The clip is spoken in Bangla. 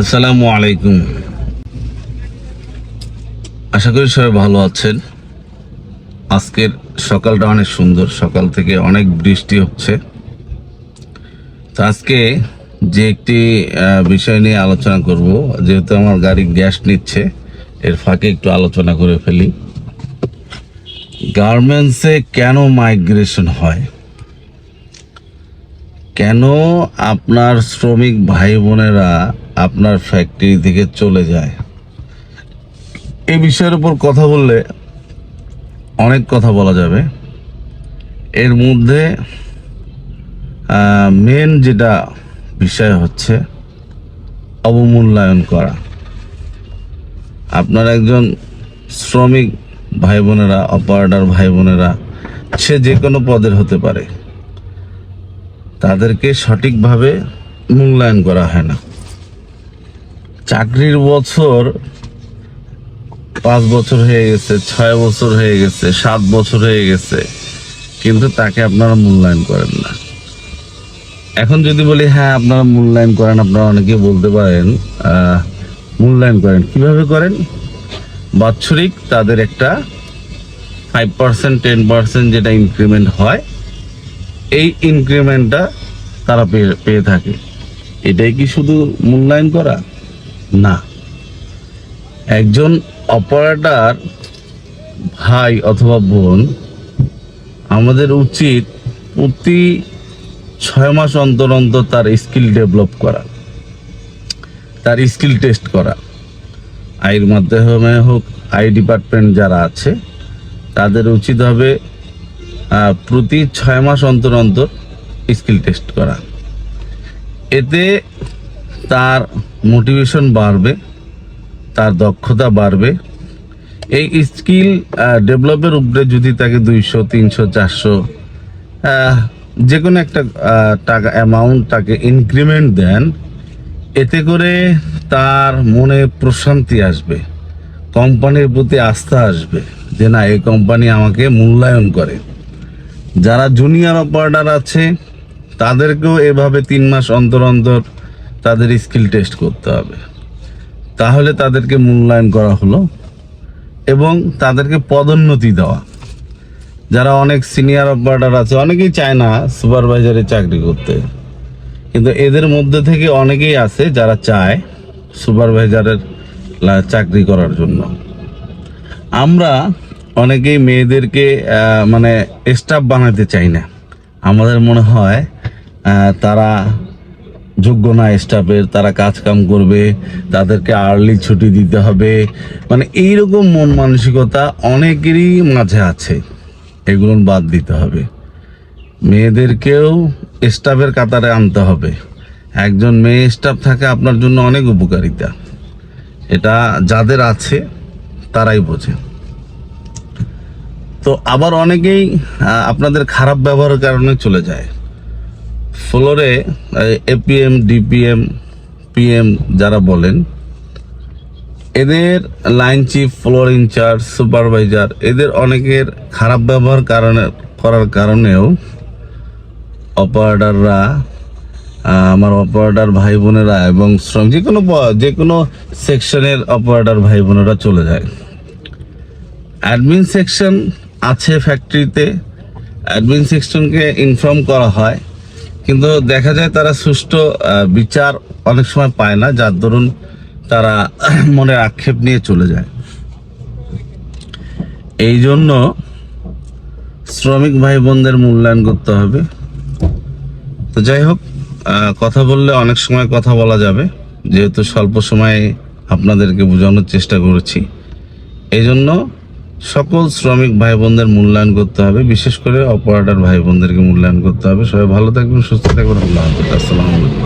আসসালামু আলাইকুম। আশা করি সবাই ভালো আছেন। আজকের সকালটা অনেক সুন্দর, সকাল থেকে অনেক বৃষ্টি হচ্ছে। তো আজকে যে একটি বিষয় নিয়ে আলোচনা করব, যেহেতু আমার গাড়ি গ্যাস নিচ্ছে, এর ফাঁকে একটু আলোচনা করে ফেলি। গার্মেন্টসে কেন মাইগ্রেশন হয়? কেন আপনার শ্রমিক ভাই বোনেরা আপনার ফ্যাক্টরি থেকে চলে যায়। এই বিষয়ের উপর কথা বললে অনেক কথা বলা যাবে। এর মধ্যে মেন যেটা বিষয় হচ্ছে অবমূল্যায়ন করা। আপনার একজন শ্রমিক ভাই বোনেরা অপারেটর ভাই বোনেরা সে যে কোনো পদের হতে পারে। তাদেরকে সঠিকভাবে মূল্যায়ন করা হয় না। চাকরির বছর পাঁচ বছর হয়ে গেছে, ছয় বছর হয়ে গেছে, সাত বছর হয়ে গেছে, কিন্তু তাকে আপনারা মূল্যায়ন করেন না। এখন যদি বলি হ্যাঁ আপনারা মূল্যায়ন করেন, আপনারা অনেকে বলতে পারেন মূল্যায়ন করেন। কীভাবে করেন? বাৎসরিক তাদের একটা ফাইভ পার্সেন্ট টেন পার্সেন্ট যেটা ইনক্রিমেন্ট হয়, এই ইনক্রিমেন্টটা তারা পেয়ে পেয়ে থাকে। এটাই কি শুধু মূল্যায়ন করা? না। একজন অপারেটার, ভাই অথবা বোন, আমাদের উচিত প্রতি ছয় মাস অন্তর অন্তর তার স্কিল ডেভেলপ করা, তার স্কিল টেস্ট করা। আইর মাধ্যমে হোক, আই ডিপার্টমেন্ট যারা আছে, তাদের উচিত হবে প্রতি ছয় মাস অন্তর অন্তর স্কিল টেস্ট করা। এতে তার মোটিভেশন বাড়বে, তার দক্ষতা বাড়বে। এই স্কিল ডেভেলপের উপরে যদি তাকে দুইশো, তিনশো, চারশো যে কোনো একটা টাকা অ্যামাউন্ট তাকে ইনক্রিমেন্ট দেন, এতে করে তার মনে প্রশান্তি আসবে, কোম্পানির প্রতি আস্থা আসবে যে না, এই কোম্পানি আমাকে মূল্যায়ন করে। যারা জুনিয়র অপারেটার আছে, তাদেরকেও এভাবে তিন মাস অন্তর অন্তর তাদের স্কিল টেস্ট করতে হবে। তাহলে তাদেরকে মূল্যায়ন করা হলো এবং তাদেরকে পদোন্নতি দেওয়া। যারা অনেক সিনিয়র অপারেটর আছে, অনেকেই চায় না সুপারভাইজারে চাকরি করতে। কিন্তু এদের মধ্যে থেকে অনেকেই আছে যারা চায় সুপারভাইজারের চাকরি করার জন্য। আমরা অনেকেই মেয়েদেরকে মানে স্টাফ বানাতে চাই না। আমাদের মনে হয় তারা যোগ্য না স্টাফের, তারা কাজ কাম করবে, তাদেরকে আর্লি ছুটি দিতে হবে। মানে এইরকম মন মানসিকতা অনেকেরই মাঝে আছে। এগুলো বাদ দিতে হবে। মেয়েদেরকেও স্টাফের কাতারে আনতে হবে। একজন মেয়ে স্টাফ থাকে আপনার জন্য অনেক উপকারিতা। এটা যাদের আছে, তারাই বোঝে। তো আবার অনেকেই আপনাদের খারাপ ব্যবহারের কারণে চলে যায়। ফ্লোরে এপিএম ডিপিএম পিএম যারা বলেন, এদের line chief floor incharge supervisor এদের অনেকের খারাপ ব্যবহার কারণে, করার কারণেও অপারেটাররা আমার অপারেটার ভাই বোনেরা এবং শ্রম যে কোনো যে কোনো সেকশনের অপারেটার ভাই বোনেরা চলে যায়। অ্যাডমিন সেকশন আছে ফ্যাক্টরিতে অ্যাডমিন সেকশনকে ইনফর্ম করা হয়। কিন্তু দেখা যায় তারা সুষ্ঠু বিচার অনেক সময় পায় না, যার দরুন তারা মনের আক্ষেপ নিয়ে চলে যায়। এই জন্য শ্রমিক ভাই বোনদের মূল্যায়ন করতে হবে। তো যাই হোক কথা বললে অনেক সময় কথা বলা যাবে। যেহেতু স্বল্প সময়ে আপনাদেরকে বোঝানোর চেষ্টা করেছি। এই জন্য সকল শ্রমিক ভাই বোনদের মূল্যায়ন করতে হবে, বিশেষ করে অপারেটর ভাই বোনদেরকে মূল্যায়ন করতে হবে। সবাই ভালো থাকবেন, সুস্থ থাকবেন। আল্লাহ হাফিজ।